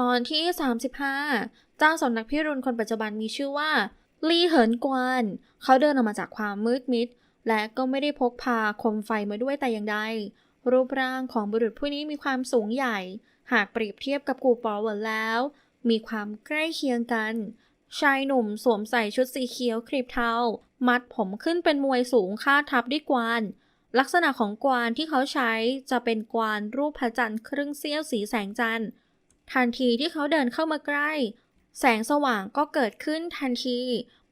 ตอนที่ 35 เจ้าสำนักพิรุณคนปัจจุบันมีชื่อว่าลี่เหินกวน เขาเดินออกมาจากความมืดมิด และก็ไม่ได้พกพาคมไฟมาด้วยแต่อย่างใด รูปร่างของบุรุษผู้นี้มีความสูงใหญ่ หากเปรียบเทียบกับกูปอเหวินแล้ว มีความใกล้เคียงกัน ชายหนุ่มสวมใส่ชุดสีเขียวครีบเทา มัดผมขึ้นเป็นมวยสูงคาดทับด้วยกวาน ลักษณะของกวานที่เขาใช้จะเป็นกวานรูปพระจันทร์ครึ่งเสี้ยวสีแสงจันทร์ ทันทีที่เขาเดินเข้ามาใกล้ แสงสว่างก็เกิดขึ้นทันที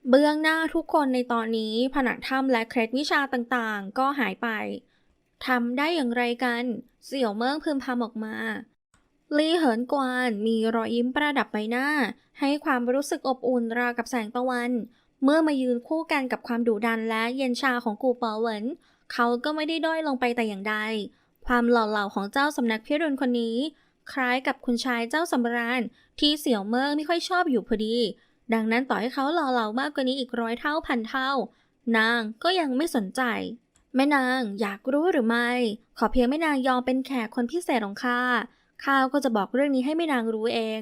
เบื้องหน้าทุกคนในตอนนี้ผนังถ้ำและเคล็ดวิชาต่างๆ ก็หายไปทำได้อย่างไรกัน เสี่ยวเมิงพึมพำออกมา ลี่เหินกวานมีรอยยิ้มประดับใบหน้า ให้ความรู้สึกอบอุ่นราวกับแสงตะวัน เมื่อมายืนคู่กันกับความดุดันและเย็นชาของกูเปอเหวินเขาก็ไม่ได้ด้อยลงไปแต่อย่างใด ความหล่อเหลาของเจ้าสำนักพิรุณคนนี้ คล้ายกับคุณชายเจ้าสำราญ ที่เสี่ยวเมิงไม่ค่อยชอบอยู่พอดี ดังนั้นต่อให้เขาหล่อเหลามากกว่านี้อีกร้อยเท่าพันเท่า นางก็ยังไม่สนใจ แม่นางอยากรู้หรือไม่ ขอเพียงแม่นางยอมเป็นแขกคนพิเศษของข้าข้าก็จะบอกเรื่องนี้ให้แม่นางรู้เอง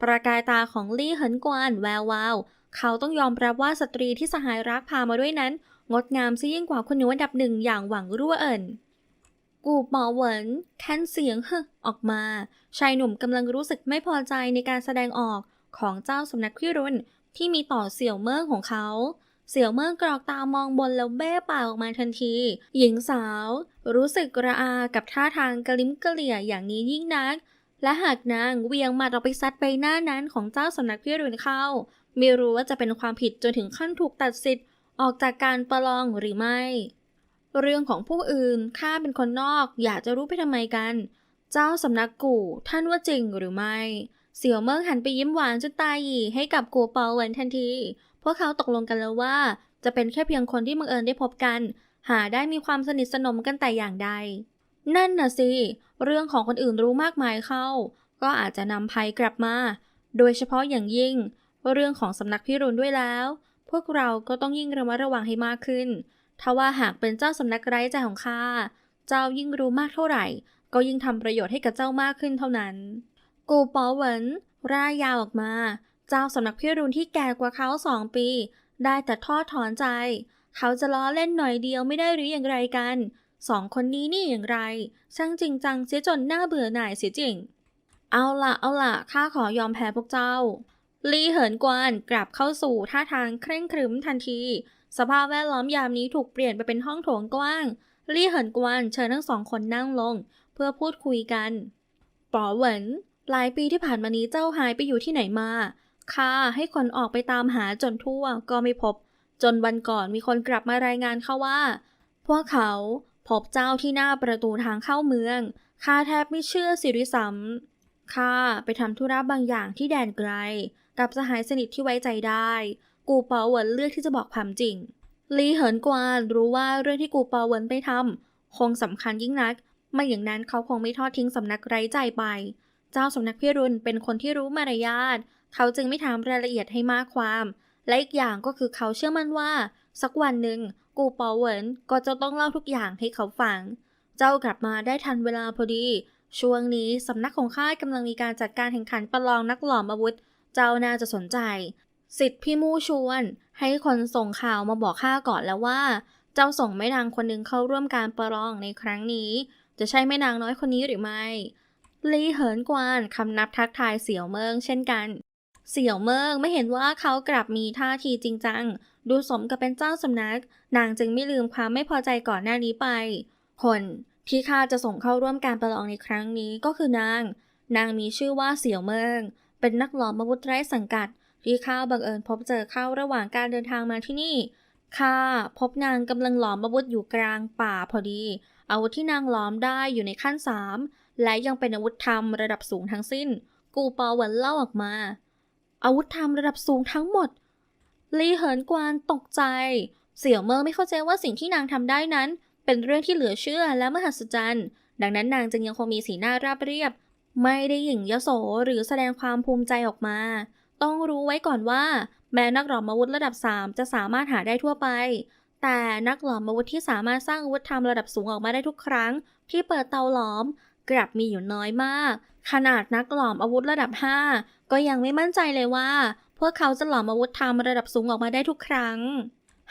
ประกายตาของลี่เหินกวานแวววาวเขาต้องยอมรับว่าสตรีที่สหายรักพามาด้วยนั้น งดงามซะยิ่งกว่าคนหนูอันดับหนึ่งอย่างหวังรั่วเอิน กูปอเหวินแค้นเสียงฮึออกมา ชายหนุ่มกำลังรู้สึกไม่พอใจในการแสดงออกของเจ้าสำนักพิรุณที่มีต่อเสี่ยวเมิ่งของเขา เสี่ยวเมิ่งกรอกตามองบนแล้วเบ้ปากออกมาทันที หญิงสาว รู้สึกระอากับท่าทางกระลิ้มกระเหลี่ยอย่างนี้ยิ่งนัก และหากนางเวียงมัดออกไปซัดใบหน้านั้นของเจ้าสำนักพิรุณเข้า ไม่รู้ว่าจะเป็นความผิดจนถึงขั้นถูกตัดสิทธิ์ออกจากการประลองหรือไม่ เรื่องของผู้อื่นข้าเป็นคนนอกอยากจะรู้ไปทำไมกัน เจ้าสำนักกู่ท่านว่าจริงหรือไม่ เสี่ยวเมิ่งหันไปยิ้มหวานจนตาหยีให้กับกูเปาเหวินทันที พวกเขาตกลงกันแล้วว่า จะเป็นแค่เพียงคนที่บังเอิญได้พบกัน หาได้มีความสนิทสนมกันแต่อย่างใด นั่นน่ะสิ เรื่องของคนอื่นรู้มากมายเข้า ก็อาจจะนำภัยกลับมา โดยเฉพาะอย่างยิ่ง เรื่องของสำนักพิรุณด้วยแล้ว พวกเราก็ต้องยิ่งระมัดระวังให้มากขึ้น ทว่าหากเป็นเจ้าสำนักไร้ใจของข้า เจ้ายิ่งรู้มากเท่าไหร่ ก็ยิ่งทำประโยชน์ให้กับเจ้ามากขึ้นเท่านั้น กูปอเหวินร่ายยาวออกมา เจ้าสำนักพิรุณที่แก่กว่าเขาสองปี ได้แต่ทอดถอนใจ เขาจะล้อเล่นหน่อยเดียวไม่ได้หรืออย่างไรกัน สองคนนี้นี่อย่างไร ช่างจริงจังเสียจนหน้าเบื่อหน่ายเสียจริง เอาละเอาละข้าขอยอมแพ้พวกเจ้า ลีเหินกวนกลับเข้าสู่ท่าทางเคร่งครึมทันที สภาพแวดล้อมยามนี้ถูกเปลี่ยนไปเป็นห้องโถงกว้าง ลี่เหินกวานเชิญทั้งสองคนนั่งลง เพื่อพูดคุยกันป๋อเหวินหลายปีที่ผ่านมานี้เจ้าหายไปอยู่ที่ไหนมาข้าให้คนออกไปตามหาจนทั่วก็ไม่พบ จนวันก่อนมีคนกลับมารายงานเข้าว่า พวกเขาพบเจ้าที่หน้าประตูทางเข้าเมืองข้าแทบไม่เชื่อสิริสัมข้าไปทำธุระบางอย่างที่แดนไกล กับสหายสนิทที่ไว้ใจได้ กูเปาหวินเลือกที่จะบอกความจริง ลีเหินกวานรู้ว่าเรื่องที่กูเปาหวินไปทำคงสำคัญยิ่งนัก ไม่อย่างนั้นเขาคงไม่ทอดทิ้งสำนักไร้ใจไป เจ้าสำนักพิรุณเป็นคนที่รู้มารยาท เขาจึงไม่ถามรายละเอียดให้มากความ และอีกอย่างก็คือเขาเชื่อมั่นว่า สักวันหนึ่งกูเปาเหวินก็จะต้องเล่าทุกอย่างให้เขาฟัง เจ้ากลับมาได้ทันเวลาพอดี ช่วงนี้สำนักของข้ากำลังมีการจัดการแข่งขันประลองนักหลอมอาวุธ เจ้าน่าจะสนใจ สิทธิ์พี่มู่ชวน ให้คนส่งข่าวมาบอกข้าก่อนแล้วว่า เจ้าส่งแม่นางคนหนึ่งเข้าร่วมการประลองในครั้งนี้ จะใช่แม่นางน้อยคนนี้หรือไม่ลีเหินกวานคำนับทักทายเสี่ยวเมิงเช่นกัน เสี่ยวเมิงไม่เห็นว่าเขากลับมีท่าทีจริงจัง ดูสมกับเป็นเจ้าสำนัก นางจึงไม่ลืมความไม่พอใจก่อนหน้านี้ไป คนที่ข้าจะส่งเข้าร่วมการประลองในครั้งนี้ก็คือนาง นางมีชื่อว่าเสี่ยวเมิง เป็นนักหลอมอาวุธไร้สังกัด ที่ข้าบังเอิญพบเจอเข้าระหว่างการเดินทางมาที่นี่ข้าพบนางกำลังหลอมอาวุธอยู่กลางป่าพอดี อาวุธที่นางหลอมได้อยู่ในขั้นสามและยังเป็นอาวุธธรรมระดับสูงทั้งสิ้น กูเปาหวินเล่าออกมา อาวุธธรรมระดับสูงทั้งหมด ลีเหินกวานตกใจ เสี่ยวเมิงไม่เข้าใจว่าสิ่งที่นางทำได้นั้น เป็นเรื่องที่เหลือเชื่อและมหัศจรรย์ ดังนั้นนางจึงยังคงมีสีหน้าราบเรียบ ไม่ได้หยิ่งยโสหรือแสดงความภูมิใจออกมา ต้องรู้ไว้ก่อนว่า แม้นักหลอมอาวุธระดับ 3 จะสามารถหาได้ทั่วไป แต่นักหลอมอาวุธที่สามารถสร้างอาวุธธรรมระดับสูงออกมาได้ทุกครั้ง ที่เปิดเตาหลอมกลับมีอยู่น้อยมาก ขนาดนักหลอมอาวุธระดับ 5 ก็ยังไม่มั่นใจเลยว่า พวกเขาจะหลอมอาวุธทำระดับสูงออกมาได้ทุกครั้ง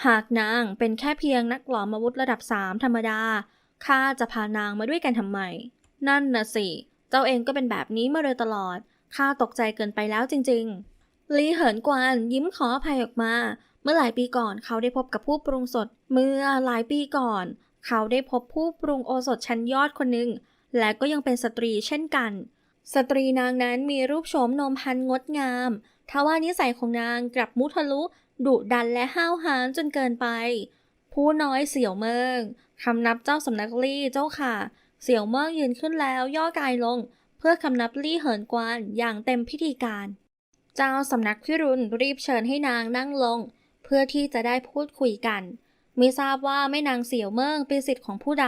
หากนางเป็นแค่เพียงนักหลอมอาวุธระดับ 3 ธรรมดาข้าจะพานางมาด้วยกันทำไม นั่นน่ะสิ เจ้าเองก็เป็นแบบนี้มาโดยตลอดข้าตกใจเกินไปแล้วจริง ๆ ลีเหินกวานยิ้มขออภัยออกมา เมื่อหลายปีก่อนเขาได้พบกับผู้ปรุงสด เมื่อหลายปีก่อน เขาได้พบผู้ปรุงโอสถชั้นยอดคนหนึ่ง และก็ยังเป็นสตรีเช่นกัน สตรีนางนั้นมีรูปโฉมนมพันงดงามทว่านิสัยของนางกลับมุทะลุดุดันและห้าวหาญจนเกินไป ผู้น้อยเสี่ยวเมิงคำนับเจ้าสำนักลี่เจ้าค่ะ เสี่ยวเมิงยืนขึ้นแล้วย่อกายลง เพื่อคำนับลี่เหินกวานอย่างเต็มพิธีการ เจ้าสำนักพิรุณรีบเชิญให้นางนั่งลง เพื่อที่จะได้พูดคุยกันไม่ทราบว่าแม่นางเสี่ยวเมิงเป็นสิทธิ์ของผู้ใด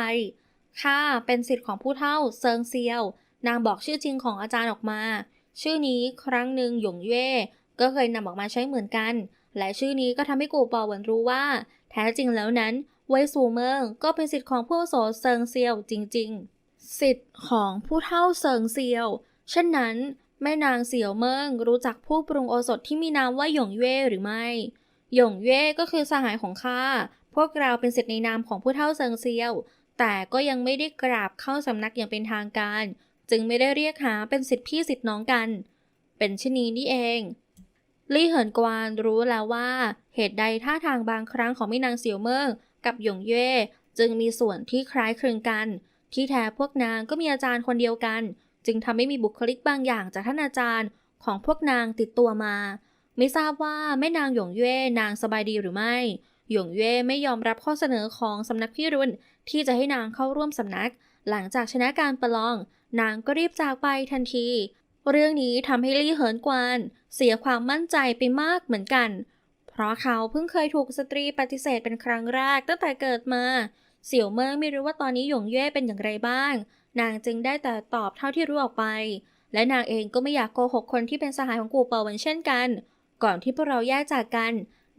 ข้าเป็นสิทธิ์ของผู้เฒ่าเซิงเซียว นางบอกชื่อจริงของอาจารย์ออกมา ชื่อนี้ครั้งหนึ่งหยงเย่ก็เคยนำออกมาใช้เหมือนกัน และชื่อนี้ก็ทำให้กูปอเหวินรู้ว่า แท้จริงแล้วนั้นไวซูเมิงก็เป็นสิทธิ์ของผู้โสเซิงเซียวจริง ๆ สิทธิ์ของผู้เฒ่าเซิงเซียว เช่นนั้น แม่นางเสี่ยวเมิงรู้จักผู้ปรุงโอสถที่มีนามว่าหยงเย่หรือไม่ หยงเย่ก็คือสหายของข้า พวกเราเป็นสิทธิ์ในนามของผู้เฒ่าเซิงเซียว แต่ก็ยังไม่ได้กราบเข้าสำนักอย่างเป็นทางการ จึงไม่ได้เรียกหาเป็นสิทธิพี่สิทธิน้องกัน เป็นชนีนี่เอง ลี่เหินกวานรู้แล้วว่า เหตุใดท่าทางบางครั้งของแม่นางเสี่ยวเมิงกับหยงเย่จึงมีส่วนที่คล้ายคลึงกัน ที่แท้พวกนางก็มีอาจารย์คนเดียวกัน จึงทำให้มีบุคลิกบางอย่างจากท่านอาจารย์ของพวกนางติดตัวมา ไม่ทราบว่าแม่นางหยงเย่นางสบายดีหรือไม่ หยงเย่ไม่ยอมรับข้อเสนอของสำนักพี่รุนที่จะให้นางเข้าร่วมสำนัก หลังจากชนะการประลอง นางก็รีบจากไปทันที เรื่องนี้ทำให้ลี่เหินกวานเสียความมั่นใจไปมากเหมือนกัน เพราะเขาเพิ่งเคยถูกสตรีปฏิเสธเป็นครั้งแรกตั้งแต่เกิดมา เสี่ยวเมิงไม่รู้ว่าตอนนี้หยงเย่เป็นอย่างไรบ้าง นางจึงได้แต่ตอบเท่าที่รู้ออกไป และนางเองก็ไม่อยากโกหกคนที่เป็นสหายของกูเปาเหวินเช่นกัน ก่อนที่พวกเราแยกจากกัน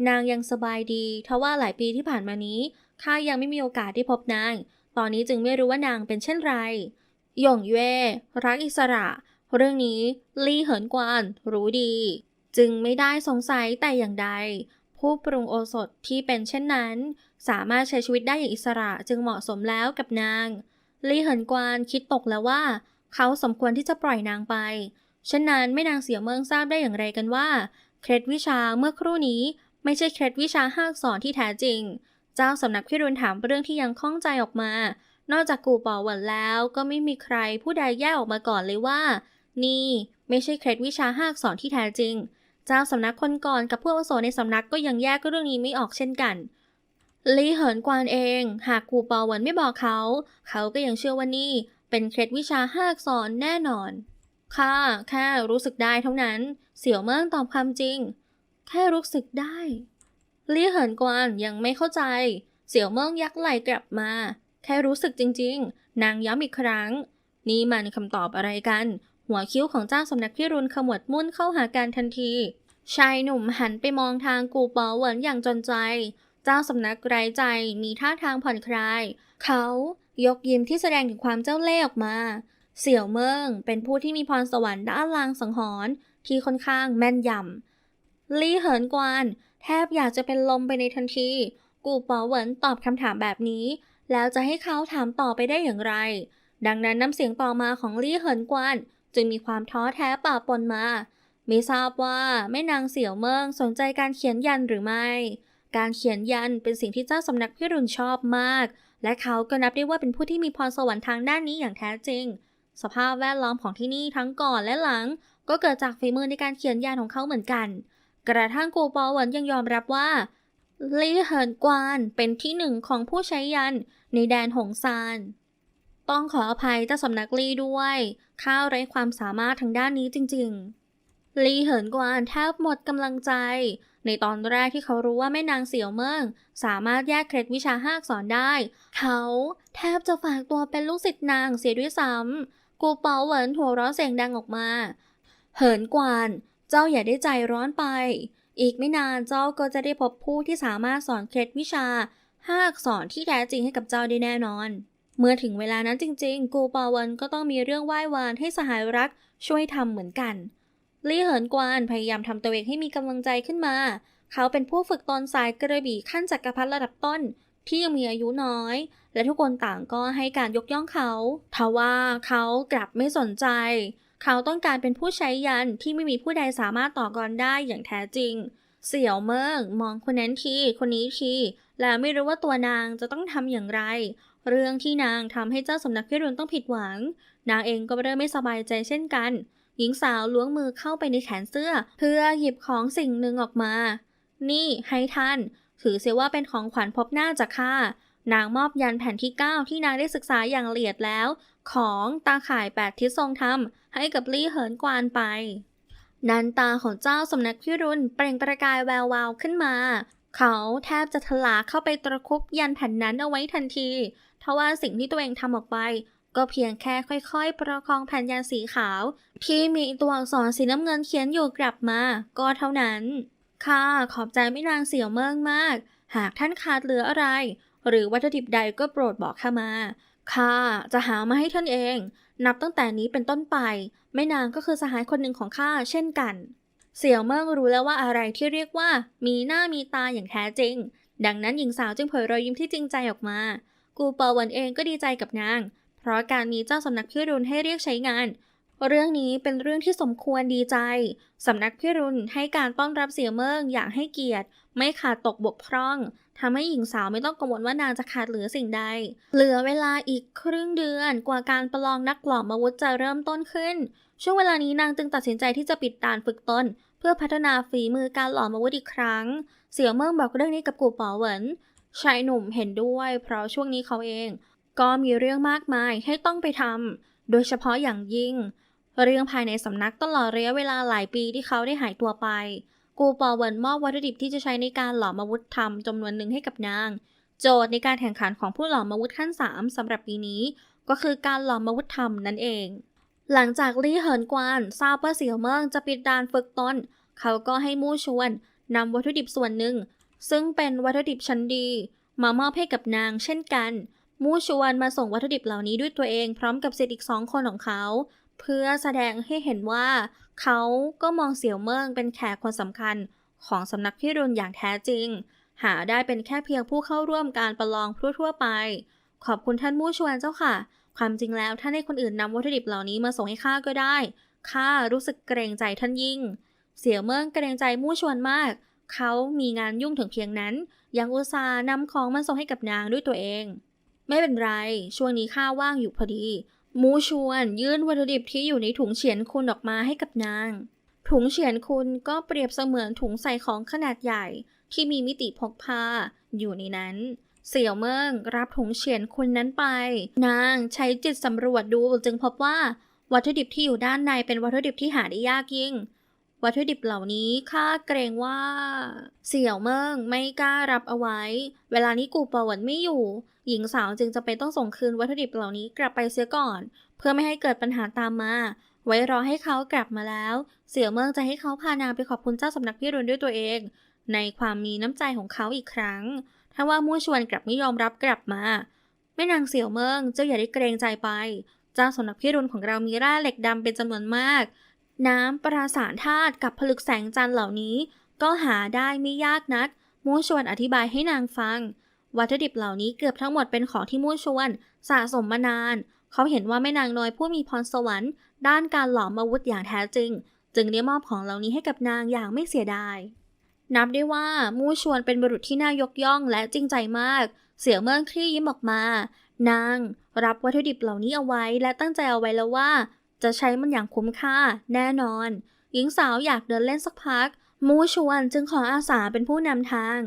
นางยังสบายดีทว่าหลายปีที่ผ่านมานี้ข้ายังไม่มีโอกาสได้พบนาง ตอนนี้จึงไม่รู้ว่านางเป็นเช่นไร หย่งเย่รักอิสระ เรื่องนี้ลี่เหินกวานรู้ดี จึงไม่ได้สงสัยแต่อย่างใด ผู้ปรุงโอสถที่เป็นเช่นนั้น สามารถใช้ชีวิตได้อย่างอิสระจึงเหมาะสมแล้วกับนาง ลี่เหินกวานคิดตกแล้วว่า เขาสมควรที่จะปล่อยนางไปเช่นนั้นไม่นางเสียเมืองทราบได้อย่างไรกันว่า เคล็ดวิชาเมื่อครู่นี้ไม่ใช่เคล็ดวิชาห้าอักษรที่แท้จริง เจ้าสำนักพิรุณถามเรื่องที่ยังข้องใจออกมา นอกจากกูปอหวันแล้วก็ไม่มีใครผู้ใดแยกออกมาก่อนเลยว่า นี่ไม่ใช่เคล็ดวิชาห้าอักษรที่แท้จริง เจ้าสำนักคนก่อนกับผู้อาวุโสในสำนักก็ยังแยกเรื่องนี้ไม่ออกเช่นกัน ลีเหินกวานเอง หากกูปอหวันไม่บอกเขา เขาก็ยังเชื่อว่านี่เป็นเคล็ดวิชาห้าอักษรแน่นอน ค่ะ แค่รู้สึกได้เท่านั้น เสี่ยวเมิ่งตอบความจริง แค่รู้สึกได้ ลี่เหินกวานยังไม่เข้าใจ เสี่ยวเมิ่งยักไหลกลับมา แค่รู้สึกจริง ๆ นางย้ำอีกครั้ง นี่มันคำตอบอะไรกัน หัวคิ้วของเจ้าสำนักพิรุณขมวดมุ่นเข้าหากันทันที ชายหนุ่มหันไปมองทางกูปอเหวินอย่างจนใจ เจ้าสำนักไร้ใจมีท่าทางผ่อนคลาย เขายกยิ้มที่แสดงถึงความเจ้าเล่ห์ออกมา เสี่ยวเมิงเป็นผู้ที่มีพรสวรรค์ด้านลางสังหรณ์ที่ค่อนข้างแม่นยำลี่เหินกวานแทบอยากจะเป็นลมไปในทันที กูปอเหวินตอบคำถามแบบนี้ แล้วจะให้เขาถามต่อไปได้อย่างไร ดังนั้นน้ำเสียงต่อมาของลี่เหินกวานจึงมีความท้อแท้ป่าปนมา ไม่ทราบว่าแม่นางเสี่ยวเมิงสนใจการเขียนยันหรือไม่ การเขียนยันเป็นสิ่งที่เจ้าสำนักพิรุณชอบมาก และเขาก็นับได้ว่าเป็นผู้ที่มีพรสวรรค์ทางด้านนี้อย่างแท้จริง สภาพแวดล้อมของที่นี่ทั้งก่อนและหลัง ก็เกิดจากฝีมือในการเขียนยันของเขาเหมือนกัน กระทั่งกูปอหวินยังยอมรับว่าลี่เหินกวานเป็นที่หนึ่งของผู้ใช้ยันในแดนหงซาน ต้องขออภัยเจ้าสำนักลี่ด้วย ข้าไร้ความสามารถทางด้านนี้จริง ๆ ลี่เหินกวานแทบหมดกำลังใจ ในตอนแรกที่เขารู้ว่าแม่นางเสี่ยวเมิงสามารถแยกเคล็ดวิชาห้าอักษรได้ เขาแทบจะฝากตัวเป็นลูกศิษย์นางเสียด้วยซ้ำกูเปาเหวินหัวเราะเสียงดังออกมา เหินกวาน เจ้าอย่าได้ใจร้อนไป อีกไม่นานเจ้าก็จะได้พบผู้ที่สามารถสอนเคล็ดวิชาห้าอักษรที่แท้จริงให้กับเจ้าได้แน่นอน เมื่อถึงเวลานั้นจริงๆ กูปอวันก็ต้องมีเรื่องไหว้วานให้สหายรักช่วยทำเหมือนกัน ลี่เหินกวานพยายามทำตัวเองให้มีกำลังใจขึ้นมา เขาเป็นผู้ฝึกตนสายกระบี่ขั้นจักรพรรดิระดับต้น ที่ยังมีอายุน้อย และทุกคนต่างก็ให้การยกย่องเขาทว่าเขากลับไม่สนใจ เขาต้องการเป็นผู้ใช้ยันที่ไม่มีผู้ใดสามารถต่อกรได้อย่างแท้จริง เสี่ยวเมิงมองคนนั้นทีคนนี้ทีและไม่รู้ว่าตัวนางจะต้องทำอย่างไร เรื่องที่นางทำให้เจ้าสำนักพิรุณต้องผิดหวัง นางเองก็เริ่มไม่สบายใจเช่นกัน หญิงสาวล้วงมือเข้าไปในแขนเสื้อ เพื่อหยิบของสิ่งหนึ่งออกมา นี่ให้ท่าน ถือเสียว่าเป็นของขวัญพบหน้าจากข้านางมอบยันแผ่นที่ 9 ที่นางได้ศึกษาอย่างละเอียดแล้ว ของตาข่ายแปดทิศทรงธรรม ให้กับลี่เหินกวานไป นันตาของเจ้าสำนักพิรุณเปล่งประกายแวววาวขึ้นมา เขาแทบจะทลาเข้าไปตะคุบยันแผ่นนั้นเอาไว้ทันที ทว่าสิ่งที่ตัวเองทำออกไป ก็เพียงแค่ค่อยๆ ประคองแผ่นยันสีขาว ที่มีตัวอักษรสีน้ำเงินเขียนอยู่กลับมา ก็เท่านั้น ค่ะขอบใจไม่นางเสี่ยวเมิงมาก หากท่านขาดเหลืออะไร หรือวัตถุดิบใดก็โปรดบอกข้ามาข้าจะหามาให้ท่านเอง นับตั้งแต่นี้เป็นต้นไป แม่นางก็คือสหายคนหนึ่งของข้าเช่นกัน เสี่ยวเมิงรู้แล้วว่าอะไรที่เรียกว่า มีหน้ามีตาอย่างแท้จริง ดังนั้นหญิงสาวจึงเผยรอยยิ้มที่จริงใจออกมา กูเปอวันเองก็ดีใจกับนาง เพราะการมีเจ้าสำนักพิรุณให้เรียกใช้งาน เรื่องนี้เป็นเรื่องที่สมควรดีใจ สำนักพิรุณให้การต้อนรับเสี่ยเมิงอย่างให้เกียรติ ไม่ขาดตกบกพร่องทำให้หญิงสาวไม่ต้องกังวลว่านางจะขาดเหลือสิ่งใด เหลือเวลาอีกครึ่งเดือนกว่าการประลองนักหลอมอาวุธจะเริ่มต้นขึ้น ช่วงเวลานี้นางจึงตัดสินใจที่จะปิดด่านฝึกตนเพื่อพัฒนาฝีมือการหลอมอาวุธอีกครั้ง เสี่ยวเมิงบอกเรื่องนี้กับกูป๋อเหวินชายหนุ่มเห็นด้วย เพราะช่วงนี้เขาเอง ก็มีเรื่องมากมายให้ต้องไปทำ โดยเฉพาะอย่างยิ่ง เรื่องภายในสำนักตลอดระยะเวลาหลายปีที่เขาได้หายตัวไป กูปอเวินมอบวัตถุดิบที่จะใช้ในการหล่อมาวุธทำจำนวนหนึ่งให้กับนาง โจทย์ในการแข่งขันของผู้หล่อมาวุธขั้น 3สำหรับปีนี้ ก็คือการหล่อมาวุธทำนั่นเอง หลังจากลี่เหินกวานทราบว่าเสี่ยวเมิงจะปิดด่านฝึกตนเขาก็ให้มู่ชวนนำวัตถุดิบส่วนหนึ่ง ซึ่งเป็นวัตถุดิบชั้นดี มามอบให้กับนางเช่นกัน มู่ชวนมาส่งวัตถุดิบเหล่านี้ด้วยตัวเองพร้อมกับศิษย์อีกสองคนของเขา เพื่อแสดงให้เห็นว่า เขาก็มองเสี่ยวเมิงเป็นแขกคนสำคัญของสำนักพิรุณอย่างแท้จริง หาได้เป็นแค่เพียงผู้เข้าร่วมการประลองทั่วๆไป ขอบคุณท่านมู่ชวนเจ้าค่ะ ความจริงแล้วท่านให้คนอื่นนำวัตถุดิบเหล่านี้มาส่งให้ข้าก็ได้ข้ารู้สึกเกรงใจท่านยิ่ง เสี่ยวเมิงเกรงใจมู่ชวนมาก เขามีงานยุ่งถึงเพียงนั้น ยังอุตส่าห์นำของมาส่งให้กับนางด้วยตัวเอง ไม่เป็นไร ช่วงนี้ข้าว่างอยู่พอดี มูชวนยื่นวัตถุดิบที่อยู่ในถุงเฉียนคุณออกมาให้กับนาง ถุงเฉียนคุณก็เปรียบเสมือนถุงใส่ของขนาดใหญ่ ที่มีมิติพกพาอยู่ในนั้น เสี่ยวเมิงรับถุงเฉียนคุณนั้นไป นางใช้จิตสำรวจดูจึงพบว่าวัตถุดิบที่อยู่ด้านในเป็นวัตถุดิบที่หาได้ยากยิ่ง วัตถุดิบเหล่านี้ข้าเกรงว่า เสี่ยวเมิงไม่กล้ารับเอาไว้ เวลานี้กูปวันไม่อยู่ หญิงสาวจึงจะเป็นต้องส่งคืนวัตถุดิบเหล่านี้กลับไปเสียก่อน เพื่อไม่ให้เกิดปัญหาตามมา ไว้รอให้เขากลับมาแล้ว เสี่ยวเมิงจะให้เขาพานางไปขอบคุณเจ้าสำนักพิรุณด้วยตัวเอง ในความมีน้ำใจของเขาอีกครั้ง ถ้าว่ามู่ชวนกลับไม่ยอมรับกลับมาแม่นางเสี่ยวเมิงเจ้าอย่าได้เกรงใจไป เจ้าสำนักพิรุณของเรามีร่เหล็กดำเป็นจำนวนมาก น้ำปราสานธาตุกับผลึกแสงจันทร์เหล่านี้ ก็หาได้ไม่ยากนักมู่ชวนอธิบายให้นางฟัง วัตถุดิบเหล่านี้เกือบทั้งหมดเป็นของที่มู่ชวนสะสมมานาน เขาเห็นว่าแม่นางน้อยผู้มีพรสวรรค์ ด้านการหลอมอาวุธอย่างแท้จริง จึงได้มอบของเหล่านี้ให้กับนางอย่างไม่เสียดาย นับได้ว่ามู่ชวนเป็นบุรุษที่น่ายกย่องและจริงใจมาก เสียเมิงคลี่ยิ้มออกมา นาง รับวัตถุดิบเหล่านี้เอาไว้และตั้งใจเอาไว้แล้วว่า จะใช้มันอย่างคุ้มค่าแน่นอน หญิงสาวอยากเดินเล่นสักพัก มูชวนจึงขออาสาเป็นผู้นำทาง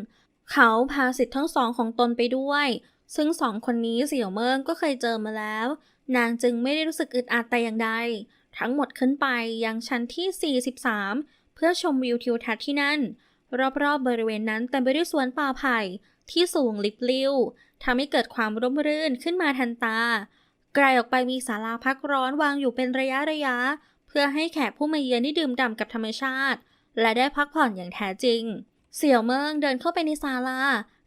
เขาพาสิทธิ์ทั้งสองของตนไปด้วย ซึ่งสองคนนี้เสี่ยวเมิงก็เคยเจอมาแล้ว นางจึงไม่ได้รู้สึกอึดอัดแต่อย่างใด ทั้งหมดขึ้นไปยังชั้นที่ 43 เพื่อชมวิวทิวทัศน์ที่นั่น รอบๆบริเวณนั้นเต็มไปด้วยสวนป่าไผ่ที่สูงลิบลิ่วทำให้เกิดความร่มรื่นขึ้นมาทันตา ไกลออกไปมีศาลาพักร้อนวางอยู่เป็นระยะระยะ เพื่อให้แขกผู้มาเยือนได้ดื่มด่ำกับธรรมชาติ และได้พักผ่อนอย่างแท้จริง เสี่ยวเมิงเดินเข้าไปในศาลา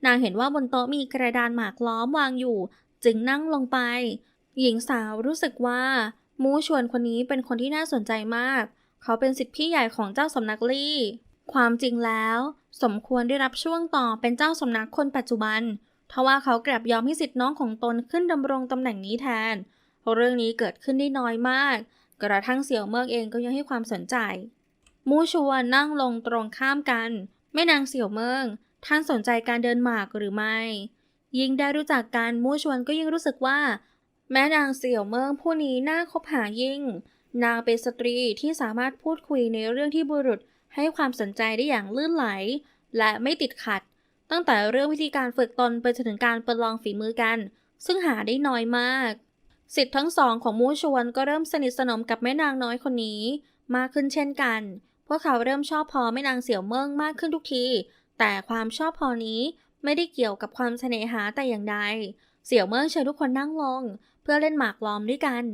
นางเห็นว่าบนโต๊ะมีกระดานหมากล้อมวางอยู่ จึงนั่งลงไป หญิงสาวรู้สึกว่า มูชวนคนนี้เป็นคนที่น่าสนใจมาก เขาเป็นสิทธิพี่ใหญ่ของเจ้าสำนักลี่ ความจริงแล้ว สมควรได้รับช่วงต่อเป็นเจ้าสำนักคนปัจจุบัน ทว่าเขากลับยอมให้สิทธิ์น้องของตนขึ้นดำรงตำแหน่งนี้แทน เรื่องนี้เกิดขึ้นได้น้อยมาก กระทั่งเสี่ยวเมิกเองก็ยังให้ความสนใจ มูชวนนั่งลงตรงข้ามกันแม่นางเสี่ยวเมิงท่านสนใจการเดินหมากหรือไม่ ยิ่งได้รู้จักกันมูชวนก็ยิ่งรู้สึกว่า แม่นางเสี่ยวเมิงผู้นี้น่าคบหายิ่ง นางเป็นสตรีที่สามารถพูดคุยในเรื่องที่บุรุษให้ความสนใจได้อย่างลื่นไหล และไม่ติดขัด ตั้งแต่เรื่องวิธีการฝึกตนไปจนถึงการประลองฝีมือกัน ซึ่งหาได้น้อยมากสิทธิ์ทั้งสองของมูชวนก็เริ่มสนิทสนมกับแม่นางน้อยคนนี้ มากขึ้นเช่นกัน พวกเขาเริ่มชอบพอแม่นางเสี่ยวเมิงมากขึ้นทุกที แต่ความชอบพอนี้ไม่ได้เกี่ยวกับความเสน่หาแต่อย่างใด เสี่ยวเมิงเชิญทุกคนนั่งลง เพื่อเล่นหมากล้อมด้วยกัน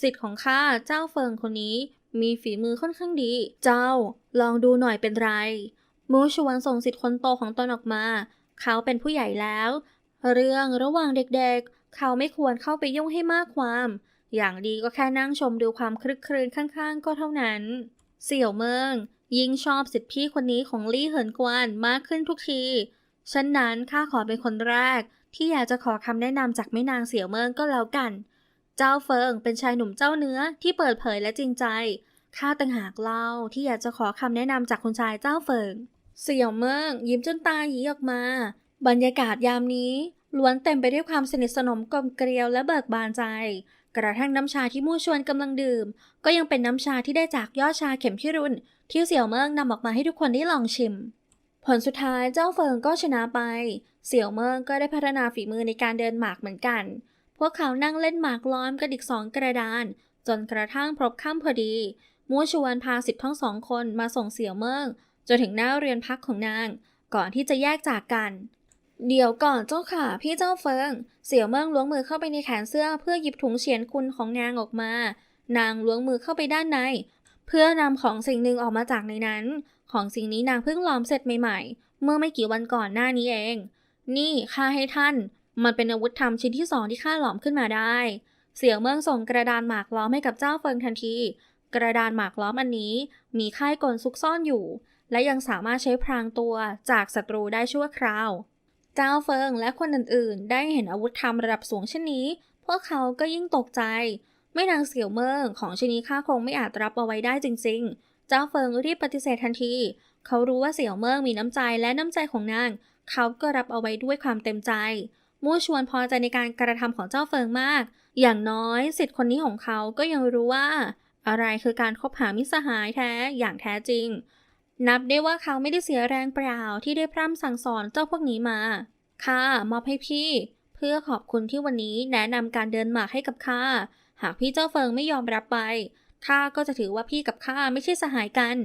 สิทธิ์ของข้าเจ้าเฟิงคนนี้มีฝีมือค่อนข้างดี เจ้าลองดูหน่อยเป็นไร มูชวนส่งสิทธิ์คนโตของตนออกมา เขาเป็นผู้ใหญ่แล้ว เรื่องระหว่างเด็กๆ เขาไม่ควรเข้าไปยุ่งให้มากความ อย่างดีก็แค่นั่งชมดูความคลึกครื้นข้างๆ ก็เท่านั้น เสี่ยวเมิงยิ่งชอบสิทธิพี่คนนี้ของลี่เหินกวนมากขึ้นทุกทีฉะนั้นข้าขอเป็นคนแรก ที่อยากจะขอคำแนะนำจากแม่นางเสี่ยวเมิงก็แล้วกัน เจ้าเฟิงเป็นชายหนุ่มเจ้าเนื้อที่เปิดเผยและจริงใจข้าต่างหากเล่าที่อยากจะขอคำแนะนำจากคุณชายเจ้าเฟิง เสี่ยวเมิงยิ้มจนตาหยีออกมา บรรยากาศยามนี้ล้วนเต็มไปด้วยความสนิทสนมกลมเกลียวและเบิกบานใจ กระทั่งน้ำชาที่มู่ชวนกำลังดื่ม ก็ยังเป็นน้ำชาที่ได้จากยอดชาเข็มพิรุณที่เสี่ยวเมิงนำออกมาให้ทุกคนได้ลองชิม ผลสุดท้ายเจ้าเฟิงก็ชนะไป เสี่ยวเมิงก็ได้พัฒนาฝีมือในการเดินหมากเหมือนกัน พวกเขานั่งเล่นหมากล้อมกันอีกสองกระดาน จนกระทั่งพบค่ำพอดีมู่ชวนพาสิทธิ์ทั้งสองคนมาส่งเสี่ยวเมิง จนถึงหน้าเรือนพักของนาง ก่อนที่จะแยกจากกัน เดี๋ยวก่อนเจ้าค่ะ พี่เจ้าเฟิง เสี่ยวเมิงล้วงมือเข้าไปในแขนเสื้อเพื่อหยิบถุงเฉียนคุณของนางออกมา นางล้วงมือเข้าไปด้านใน เพื่อนำของสิ่งหนึ่งออกมาจากในนั้น ของสิ่งนี้นางเพิ่งล้อมเสร็จใหม่ๆ เมื่อไม่กี่วันก่อนหน้านี้เอง นี่ข้าให้ท่าน มันเป็นอาวุธธรรมชิ้นที่สองที่ข้าหลอมขึ้นมาได้ เสี่ยวเมิงส่งกระดานหมากล้อมให้กับเจ้าเฟิงทันที กระดานหมากล้อมอันนี้มีค่ายกลซุกซ่อนอยู่ และยังสามารถใช้พรางตัวจากศัตรูได้ชั่วคราว เจ้าเฟิงและคนอื่นๆ ได้เห็นอาวุธธรรมระดับสูงเช่นนี้ พวกเขาก็ยิ่งตกใจ ไม่นางเสี่ยวเมิงของชนีข้าคงไม่อาจรับเอาไว้ได้จริง ๆ เจ้าเฟิงรีบปฏิเสธทันที เขารู้ว่าเสี่ยวเมิงมีน้ำใจและน้ำใจของนาง เขาก็รับเอาไว้ด้วยความเต็มใจมู่ชวนพอใจในการกระทำของเจ้าเฟิงมาก อย่างน้อยสิทธิ์คนนี้ของเขาก็ยังรู้ว่า อะไรคือการคบหามิสหายแท้อย่างแท้จริง นับได้ว่าเขาไม่ได้เสียแรงเปล่าที่ได้พร่ำสั่งสอนเจ้าพวกนี้มา ค่ะ มอบให้พี่ เพื่อขอบคุณที่วันนี้แนะนำการเดินหมากให้กับข้า หากพี่เจ้าเฟิงไม่ยอมรับไป ข้าก็จะถือว่าพี่กับข้าไม่ใช่สหายกัน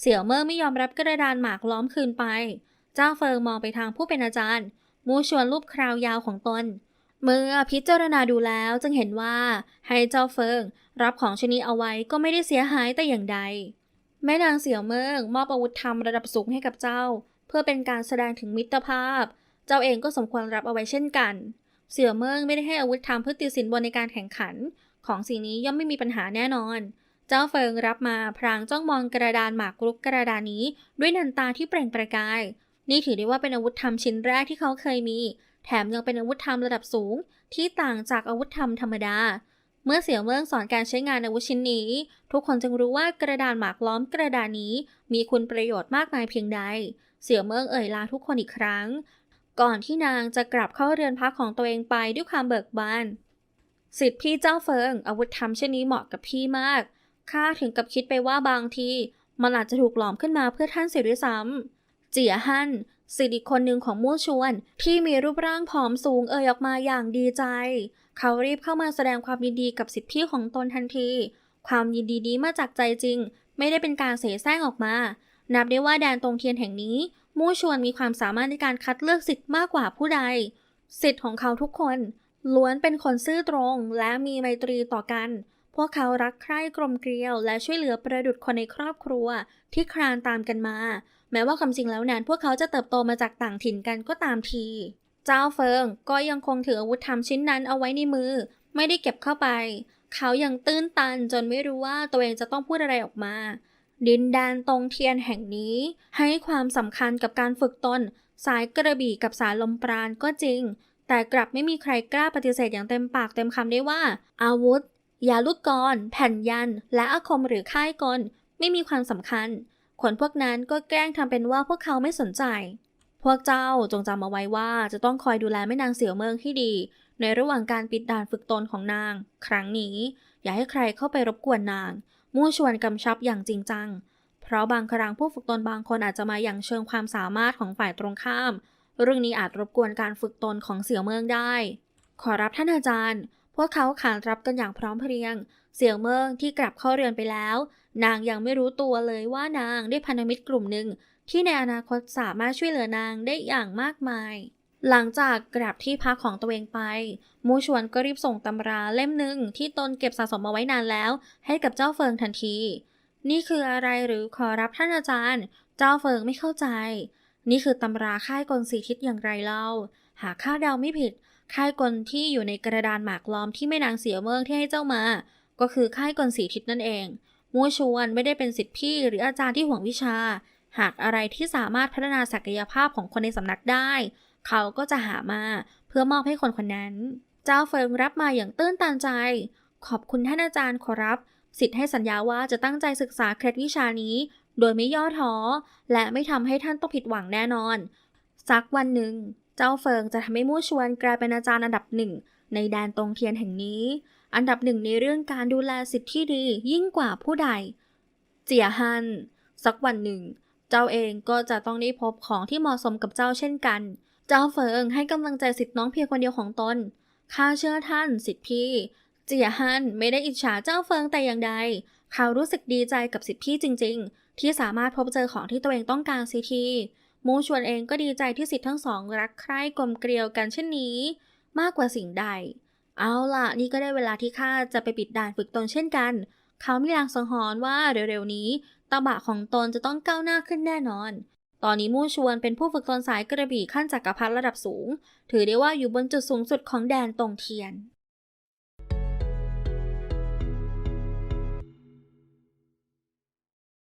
เสี่ยวเมอร์ไม่ยอมรับกระดานหมากล้อมคืนไป เจ้าเฟิงมองไปทางผู้เป็นอาจารย์ มูชวนรูปคราวยาวของตน เมื่อพิจารณาดูแล้วจึงเห็นว่าให้เจ้าเฟิงรับของชนิดเอาไว้ก็ไม่ได้เสียหายแต่อย่างใด แม่นางเสี่ยวเมิงมอบอาวุธธรรมระดับสูงให้กับเจ้า เพื่อเป็นการแสดงถึงมิตรภาพ เจ้าเองก็สมควรรับเอาไว้เช่นกัน เสี่ยวเมิงไม่ได้ให้อาวุธธรรมเพื่อติดสินบนในการแข่งขัน ของสิ่งนี้ย่อมไม่มีปัญหาแน่นอน เจ้าเฟิงรับมาพรางจ้องมองกระดานหมากรุกกระดานนี้ ด้วยนันตาที่เปล่งประกาย นี่ถือได้ว่าเป็นอาวุธธรรมชิ้นแรกที่เขาเคยมี แถมยังเป็นอาวุธธรรมระดับสูง ที่ต่างจากอาวุธธรรมธรรมดา เมื่อเสี่ยวเมิงสอนการใช้งานอาวุธชิ้นนี้ ทุกคนจึงรู้ว่ากระดานหมากล้อมกระดานนี้ มีคุณประโยชน์มากมายเพียงใด เสี่ยวเมิงเอ่ยลาทุกคนอีกครั้ง ก่อนที่นางจะกลับเข้าเรือนพักของตัวเองไปด้วยความเบิกบานสิทธิพี่เจ้าเฟิงอาวุธธรรมเช่นนี้เหมาะกับพี่มากข้าถึงกับคิดไปว่าบางทีมันอาจจะถูกหลอมขึ้นมาเพื่อท่านเสียด้วยซ้ำเจียฮั่นสิทธิอีกคนหนึ่งของมู่ชวนที่มีรูปร่างผอมสูงเอ่ยออกมาอย่างดีใจ เขารีบเข้ามาแสดงความยินดีกับสิทธิพี่ของตนทันที ความยินดีนี้มาจากใจจริง ไม่ได้เป็นการเสแสร้งออกมา นับได้ว่าแดนตรงเทียนแห่งนี้ มู่ชวนมีความสามารถในการคัดเลือกสิทธิ์มากกว่าผู้ใด สิทธิ์ของเขาทุกคนล้วนเป็นคนซื่อตรงและมีไมตรีต่อกัน พวกเขารักใคร่กลมเกลียว และช่วยเหลือประดุจคนในครอบครัวที่คลานตามกันมา แม้ว่าความจริงแล้วนั้นพวกเขาจะเติบโตมาจากต่างถิ่นกันก็ตามที เจ้าเฟิงก็ยังคงถืออาวุธธรรมชิ้นนั้นเอาไว้ในมือ ไม่ได้เก็บเข้าไป เขายังตื้นตันจนไม่รู้ว่าตัวเองจะต้องพูดอะไรออกมา ดินแดนตรงเทียนแห่งนี้ ให้ความสำคัญกับการฝึกตน สายกระบี่กับสายลมปราณก็จริง แต่กลับไม่มีใครกล้าปฏิเสธอย่างเต็มปากเต็มคำได้ว่า อาวุธยาลูกกร แผ่นยัน และอาคมหรือค่ายกลไม่มีความสำคัญคนพวกนั้นก็แกล้งทำเป็นว่าพวกเขาไม่สนใจ พวกเจ้าจงจำเอาไว้ว่าจะต้องคอยดูแลแม่นางเสี่ยวเมืองที่ดี ในระหว่างการปิดด่านฝึกตนของนาง ครั้งนี้ อย่าให้ใครเข้าไปรบกวนนาง มู่ชวนกำชับอย่างจริงจัง เพราะบางครั้งผู้ฝึกตนบางคนอาจจะมาอย่างเชิงความสามารถของฝ่ายตรงข้าม เรื่องนี้อาจรบกวนการฝึกตนของเสี่ยวเมืองได้ ขอรับท่านอาจารย์ พวกเขาขานรับกันอย่างพร้อมเพรียง เสี่ยวเมืองที่กลับเข้าเรือนไปแล้ว นางยังไม่รู้ตัวเลยว่านางได้พันธมิตรกลุ่มหนึ่ง ที่ในอนาคตสามารถช่วยเหลือนางได้อย่างมากมาย หลังจากกลับที่พักของตัวเองไป มูชวนก็รีบส่งตำราเล่มหนึ่งที่ตนเก็บสะสมมาไว้นานแล้ว ให้กับเจ้าเฟิงทันที นี่คืออะไรหรือขอรับท่านอาจารย์ เจ้าเฟิงไม่เข้าใจ นี่คือตำราค่ายกลสีทิศอย่างไรเล่า หากข้าเดาไม่ผิด ค่ายกลที่อยู่ในกระดานหมากล้อมที่แม่นางเสียเมืองที่ให้เจ้ามา ก็คือค่ายกลสีทิศนั่นเองมูชวนไม่ได้เป็นสิทธิพี่หรืออาจารย์ที่ห่วงวิชา หากอะไรที่สามารถพัฒนาศักยภาพของคนในสำนักได้ เขาก็จะหามาเพื่อมอบให้คนคนนั้น เจ้าเฟิงรับมาอย่างตื้นตันใจ ขอบคุณท่านอาจารย์ขอรับสิทธิ์ให้สัญญาว่าจะตั้งใจศึกษาเคล็ดวิชานี้ โดยไม่ย่อท้อ และไม่ทำให้ท่านต้องผิดหวังแน่นอน สักวันหนึ่ง เจ้าเฟิงจะทำให้มู่ชวนกลายเป็นอาจารย์อันดับหนึ่งในแดนตรงเทียนแห่งนี้ อันดับหนึ่งในเรื่องการดูแลสิทธิ์ที่ดียิ่งกว่าผู้ใด เจียฮัน สักวันหนึ่ง เจ้าเองก็จะต้องได้พบของที่เหมาะสมกับเจ้าเช่นกัน เจ้าเฟิงให้กำลังใจสิทธิ์น้องเพียงคนเดียวของตน ข้าเชื่อท่านสิทธิพี่เจียฮันไม่ได้อิจฉาเจ้าเฟิงแต่อย่างใด เขารู้สึกดีใจกับสิทธิพี่จริง ๆ ที่สามารถพบเจอของที่ตัวเองต้องการสิทีมูชวนเองก็ดีใจที่สิทธิ์ทั้งสองรักใคร่กลมเกลียวกันเช่นนี้ มากกว่าสิ่งใด เอาล่ะ นี่ก็ได้เวลาที่ข้าจะไปปิดด่านฝึกตนเช่นกัน เขามีลางสังหรณ์ว่าเร็วๆนี้ ตบะของตนจะต้องก้าวหน้าขึ้นแน่นอน ตอนนี้มู่ชวนเป็นผู้ฝึกตนสายกระบี่ขั้นจักรพรรดิระดับสูง ถือได้ว่าอยู่บนจุดสูงสุดของแดนตงเทียน